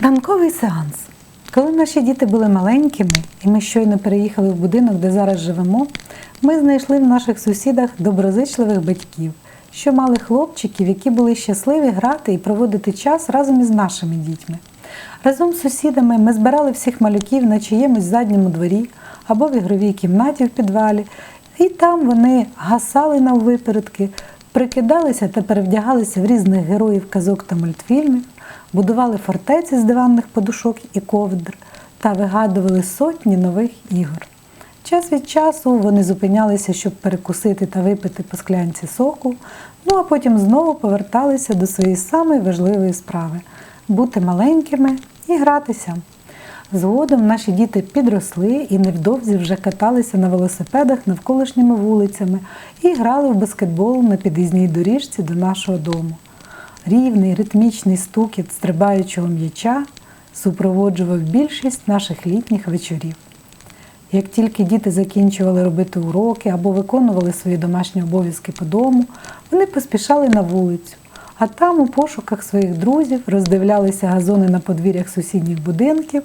Ранковий сеанс. Коли наші діти були маленькими, і ми щойно переїхали в будинок, де зараз живемо, ми знайшли в наших сусідах доброзичливих батьків, що мали хлопчиків, які були щасливі грати і проводити час разом із нашими дітьми. Разом з сусідами ми збирали всіх малюків на чиємусь задньому дворі або в ігровій кімнаті в підвалі, і там вони гасали наввипередки, прикидалися та перевдягалися в різних героїв казок та мультфільмів, будували фортеці з диванних подушок і ковдр та вигадували сотні нових ігор. Час від часу вони зупинялися, щоб перекусити та випити по склянці соку, ну а потім знову поверталися до своєї самої важливої справи бути маленькими і гратися. Згодом наші діти підросли і невдовзі вже каталися на велосипедах навколишніми вулицями і грали в баскетбол на під'їзній доріжці до нашого дому. Рівний ритмічний стукіт стрибаючого м'яча супроводжував більшість наших літніх вечорів. Як тільки діти закінчували робити уроки або виконували свої домашні обов'язки по дому, вони поспішали на вулицю, а там у пошуках своїх друзів роздивлялися газони на подвір'ях сусідніх будинків,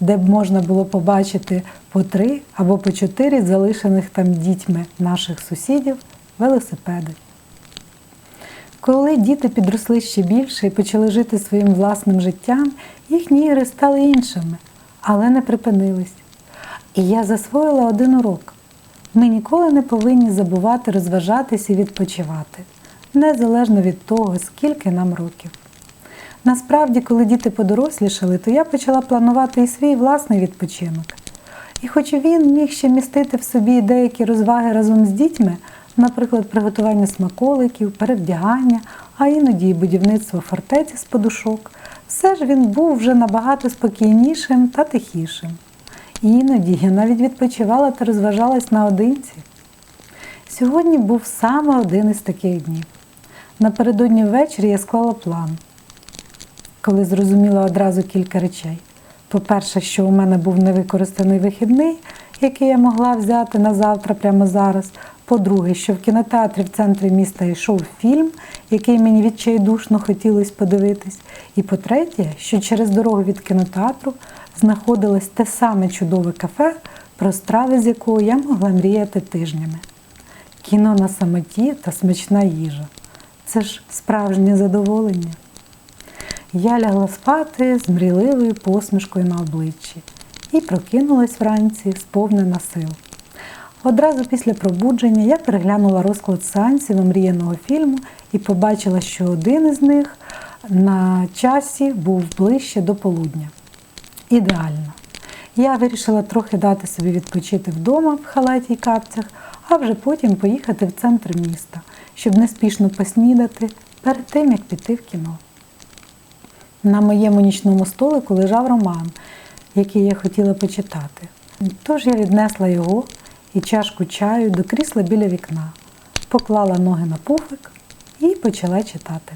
де б можна було побачити по три або по чотири залишених там дітьми наших сусідів велосипеди. Коли діти підросли ще більше і почали жити своїм власним життям, їхні ігри стали іншими, але не припинились. І я засвоїла один урок. Ми ніколи не повинні забувати розважатись і відпочивати, незалежно від того, скільки нам років. Насправді, коли діти подорослішали, то я почала планувати і свій власний відпочинок. І хоч він міг ще містити в собі деякі розваги разом з дітьми, наприклад, приготування смаколиків, перевдягання, а іноді й будівництво фортеці з подушок, все ж він був вже набагато спокійнішим та тихішим. І іноді я навіть відпочивала та розважалась наодинці. Сьогодні був саме один із таких днів. Напередодні ввечері я склала план, коли зрозуміла одразу кілька речей. По-перше, що у мене був невикористаний вихідний, який я могла взяти на завтра прямо зараз. По-друге, що в кінотеатрі в центрі міста йшов фільм, який мені відчайдушно хотілося подивитись. І по-третє, що через дорогу від кінотеатру знаходилось те саме чудове кафе, про страви з якого я могла мріяти тижнями. Кіно на самоті та смачна їжа. Це ж справжнє задоволення. Я лягла спати з мрійливою посмішкою на обличчі і прокинулась вранці, сповнена сил. Одразу після пробудження я переглянула розклад сеансів омріяного фільму і побачила, що один із них на часі був ближче до полудня. Ідеально. Я вирішила трохи дати собі відпочити вдома в халаті й капцях, а вже потім поїхати в центр міста, щоб неспішно поснідати перед тим, як піти в кіно. На моєму нічному столику лежав роман, який я хотіла почитати. Тож я віднесла його і чашку чаю до крісла біля вікна, поклала ноги на пуфик і почала читати.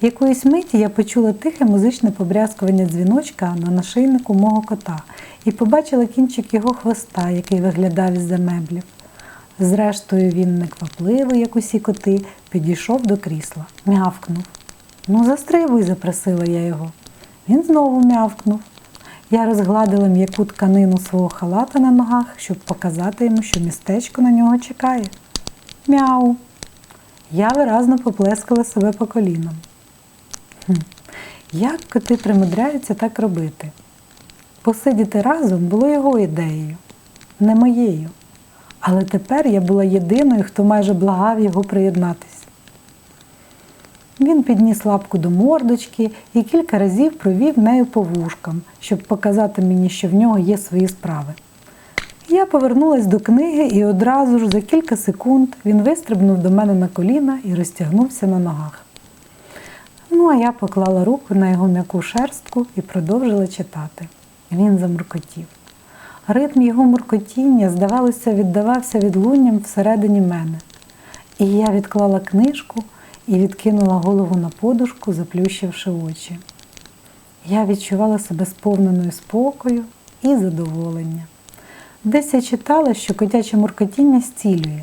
Якоїсь миті я почула тихе музичне побрязкування дзвіночка на нашийнику мого кота і побачила кінчик його хвоста, який виглядав із-за меблів. Зрештою, він неквапливо, як усі коти, підійшов до крісла, м'явкнув. Ну, застрибуй, запросила я його. Він знову м'явкнув. Я розгладила м'яку тканину свого халата на ногах, щоб показати йому, що містечко на нього чекає. Мяу. Я виразно поплескала себе по колінам. Хм. Як коти примудряються так робити? Посидіти разом було його ідеєю, не моєю. Але тепер я була єдиною, хто майже благав його приєднатись. Він підніс лапку до мордочки і кілька разів провів нею по вушкам, щоб показати мені, що в нього є свої справи. Я повернулась до книги і одразу ж за кілька секунд він вистрибнув до мене на коліна і розтягнувся на ногах. Ну, а я поклала руку на його м'яку шерстку і продовжила читати. Він замуркотів. Ритм його муркотіння, здавалося, віддавався відлунням всередині мене. І я відклала книжку і відкинула голову на подушку, заплющивши очі. Я відчувала себе сповненою спокою і задоволення. Десь я читала, що котяче муркотіння зцілює.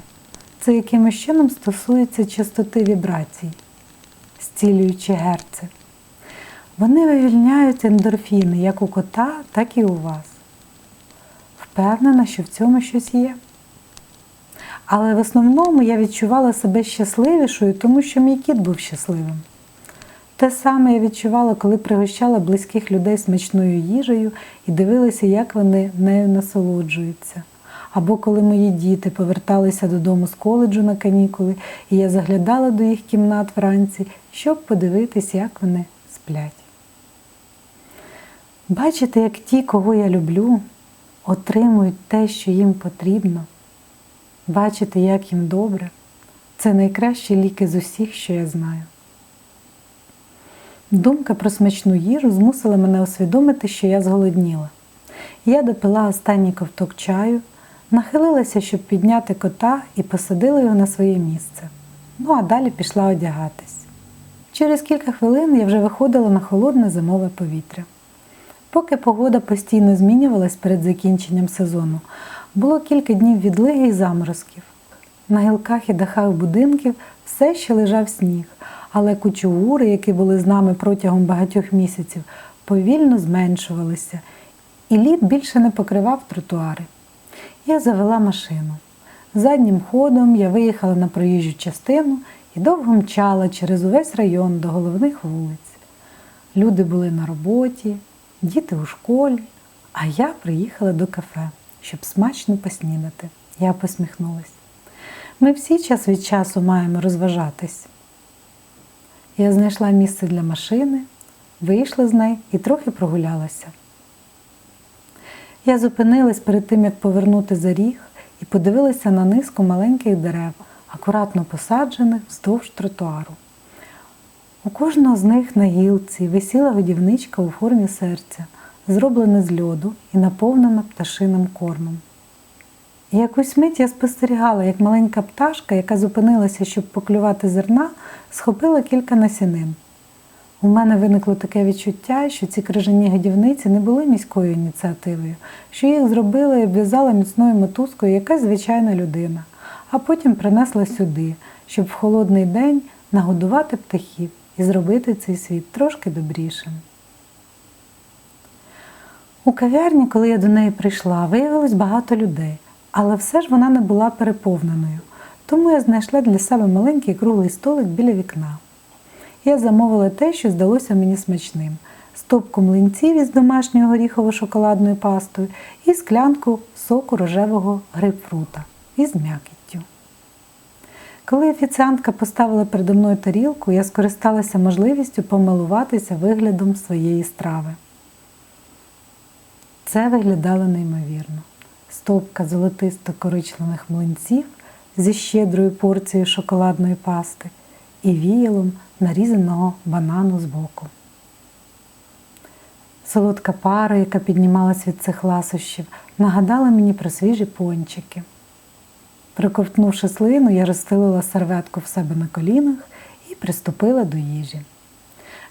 Це якимось чином стосується частоти вібрацій, зцілюючи герци. Вони вивільняють ендорфіни як у кота, так і у вас. Впевнена, що в цьому щось є. Але в основному я відчувала себе щасливішою, тому що мій кіт був щасливим. Те саме я відчувала, коли пригощала близьких людей смачною їжею і дивилася, як вони нею насолоджуються. Або коли мої діти поверталися додому з коледжу на канікули, і я заглядала до їх кімнат вранці, щоб подивитись, як вони сплять. Бачити, як ті, кого я люблю, отримують те, що їм потрібно, бачити, як їм добре, це найкращі ліки з усіх, що я знаю. Думка про смачну їжу змусила мене усвідомити, що я зголодніла. Я допила останній ковток чаю, нахилилася, щоб підняти кота і посадила його на своє місце. Ну а далі пішла одягатись. Через кілька хвилин я вже виходила на холодне зимове повітря. Поки погода постійно змінювалась перед закінченням сезону, було кілька днів відлиги і заморозків. На гілках і дахах будинків все ще лежав сніг, але кучугури, які були з нами протягом багатьох місяців, повільно зменшувалися, і лід більше не покривав тротуари. Я завела машину. Заднім ходом я виїхала на проїжджу частину і довго мчала через увесь район до головних вулиць. Люди були на роботі, діти у школі, а я приїхала до кафе, щоб смачно поснідати. Я посміхнулась. Ми всі час від часу маємо розважатись. Я знайшла місце для машини, вийшла з неї і трохи прогулялася. Я зупинилась перед тим, як повернути за ріг, і подивилася на низку маленьких дерев, акуратно посаджених вздовж тротуару. У кожного з них на гілці висіла годівничка у формі серця, зроблена з льоду і наповнена пташиним кормом. І якусь мить я спостерігала, як маленька пташка, яка зупинилася, щоб поклювати зерна, схопила кілька насінин. У мене виникло таке відчуття, що ці крижані годівниці не були міською ініціативою, що їх зробила і обв'язала міцною мотузкою якась звичайна людина, а потім принесла сюди, щоб в холодний день нагодувати птахів і зробити цей світ трошки добрішим. У кав'ярні, коли я до неї прийшла, виявилось багато людей, але все ж вона не була переповненою, тому я знайшла для себе маленький круглий столик біля вікна. Я замовила те, що здалося мені смачним: стопку млинців із домашньою горіхово-шоколадною пастою і склянку соку рожевого грейпфрута із м'якіттю. Коли офіціантка поставила передо мною тарілку, я скористалася можливістю помилуватися виглядом своєї страви. Це виглядало неймовірно. Стопка золотисто-коричневих млинців зі щедрою порцією шоколадної пасти і віялом нарізаного банану збоку. Солодка пара, яка піднімалась від цих ласощів, нагадала мені про свіжі пончики. Приковтнувши слину, я розстелила серветку в себе на колінах і приступила до їжі.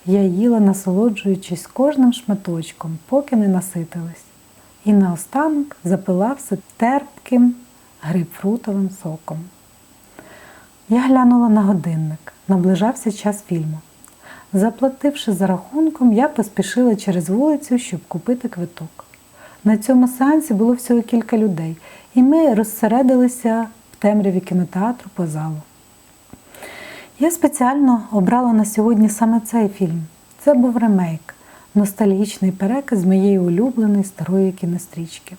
Я їла, насолоджуючись кожним шматочком, поки не наситилась, і наостанок запила все терпким грейпфрутовим соком. Я глянула на годинник, наближався час фільму. Заплативши за рахунком, я поспішила через вулицю, щоб купити квиток. На цьому сеансі було всього кілька людей, і ми розсередилися в темряві кінотеатру по залу. Я спеціально обрала на сьогодні саме цей фільм. Це був ремейк, ностальгічний переказ моєї улюбленої старої кінострічки.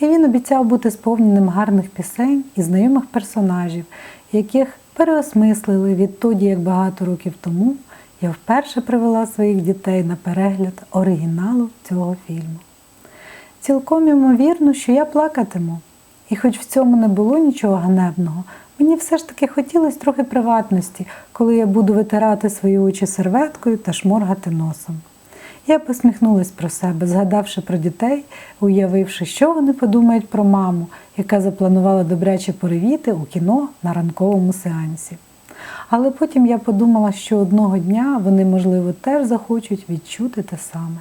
І він обіцяв бути сповненим гарних пісень і знайомих персонажів, яких переосмислили відтоді, як багато років тому я вперше привела своїх дітей на перегляд оригіналу цього фільму. Цілком ймовірно, що я плакатиму, і хоч в цьому не було нічого ганебного, мені все ж таки хотілося трохи приватності, коли я буду витирати свої очі серветкою та шморгати носом. Я посміхнулась про себе, згадавши про дітей, уявивши, що вони подумають про маму, яка запланувала добряче перевіти у кіно на ранковому сеансі. Але потім я подумала, що одного дня вони, можливо, теж захочуть відчути те саме.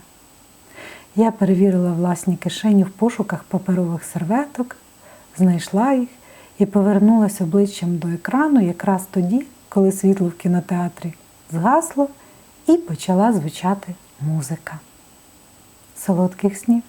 Я перевірила власні кишені в пошуках паперових серветок, знайшла їх і повернулася обличчям до екрану якраз тоді, коли світло в кінотеатрі згасло і почала звучати музика. Солодких снів!